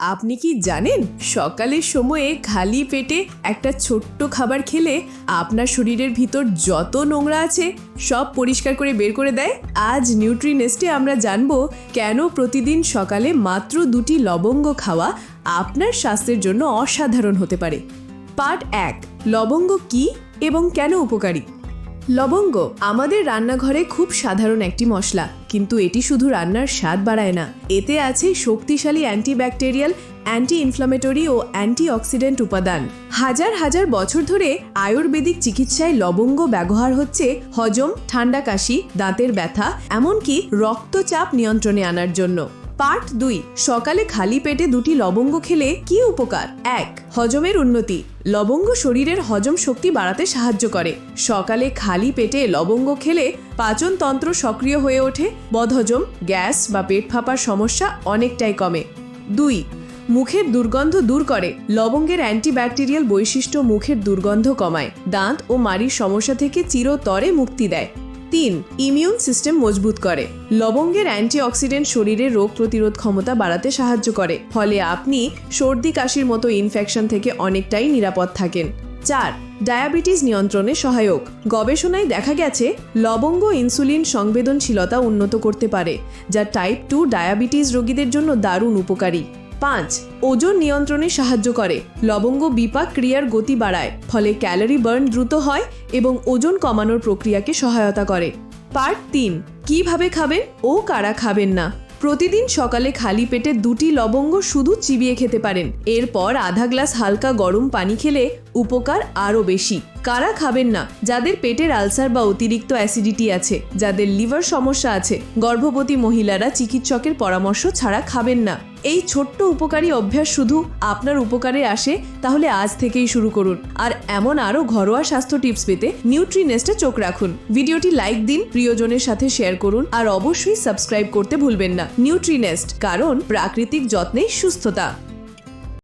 আপনি কি জানেন সকালের সময়ে খালি পেটে একটা ছোট্ট খাবার খেলে আপনার শরীরের ভিতর যত নোংরা আছে সব পরিষ্কার করে বের করে দেয়? আজ নিউট্রিনেস্টে আমরা জানব কেন প্রতিদিন সকালে মাত্র দুটি লবঙ্গ খাওয়া আপনার স্বাস্থ্যের জন্য অসাধারণ হতে পারে। পার্ট এক, লবঙ্গ কি এবং কেন উপকারী? লবঙ্গ আমাদের রান্নাঘরে খুব সাধারণ একটি মশলা, কিন্তু এটি শুধু রান্নার স্বাদ বাড়ায় না। এতে আছে শক্তিশালী অ্যান্টিব্যাকটেরিয়াল অ্যান্টি ইনফ্লামেটরি ও অ্যান্টিঅক্সিডেন্ট উপাদান। হাজার হাজার বছর ধরে আয়ুর্বেদিক চিকিৎসায় লবঙ্গ ব্যবহার হচ্ছে হজম ঠান্ডা কাশি দাঁতের ব্যথা, এমনকি রক্তচাপ নিয়ন্ত্রণে আনার জন্য। পার্ট দুই, সকালে খালি পেটে দুটি লবঙ্গ খেলে কি উপকার? এক, হজমের উন্নতি। লবঙ্গ শরীরের হজম শক্তি বাড়াতে সাহায্য করে। সকালে খালি পেটে লবঙ্গ খেলে পাচনতন্ত্র সক্রিয় হয়ে ওঠে। বদহজম, গ্যাস বা পেট ফাঁপার সমস্যা অনেকটাই কমে। দুই, মুখের দুর্গন্ধ দূর করে। লবঙ্গের অ্যান্টিব্যাকটেরিয়াল বৈশিষ্ট্য মুখের দুর্গন্ধ কমায়। দাঁত ও মাড়ির সমস্যা থেকে চিরতরে মুক্তি দেয়। তিন ইমিউন সিস্টেম মজবুত করে। লবঙ্গের অ্যান্টিঅক্সিডেন্ট শরীরের রোগ প্রতিরোধ ক্ষমতা বাড়াতে সাহায্য করে। ফলে আপনি সর্দি, কাশির মতো ইনফেকশন থেকে অনেকটাই নিরাপদ থাকেন। চার ডায়াবেটিস নিয়ন্ত্রণে সহায়ক। গবেষণায় দেখা গেছে, লবঙ্গ ইনসুলিন সংবেদনশীলতা উন্নত করতে পারে, যা টাইপ টু ডায়াবেটিস রোগীদের জন্য দারুণ উপকারী। পাঁচ, ওজন নিয়ন্ত্রণে সাহায্য করে। লবঙ্গ বিপাক ক্রিয়ার গতি বাড়ায়, ফলে ক্যালোরি বার্ন দ্রুত হয় এবং ওজন কমানোর প্রক্রিয়াকে সহায়তা করে। পার্ট তিন, কীভাবে খাবেন ও কারা খাবেন না? প্রতিদিন সকালে খালি পেটে দুটি লবঙ্গ শুধু চিবিয়ে খেতে পারেন। এরপর আধা গ্লাস হালকা গরম পানি খেলে উপকার আরও বেশি। কারা খাবেন না? যাদের পেটের আলসার বা অতিরিক্ত অ্যাসিডিটি আছে, যাদের লিভার সমস্যা আছে, গর্ভবতী মহিলারা চিকিৎসকের পরামর্শ ছাড়া খাবেন না। এই ছোট্ট উপকারী অভ্যাস শুধু আপনার উপকারে আসে, তাহলে আজ থেকেই শুরু করুন। আর এমন আরও ঘরোয়া স্বাস্থ্য টিপস পেতে নিউট্রিনেস্টে চোখ রাখুন। ভিডিওটি লাইক দিন, প্রিয়জনের সাথে শেয়ার করুন, আর অবশ্যই সাবস্ক্রাইব করতে ভুলবেন না। নিউট্রিনেস্ট কারণ প্রাকৃতিক যত্নেই সুস্থতা।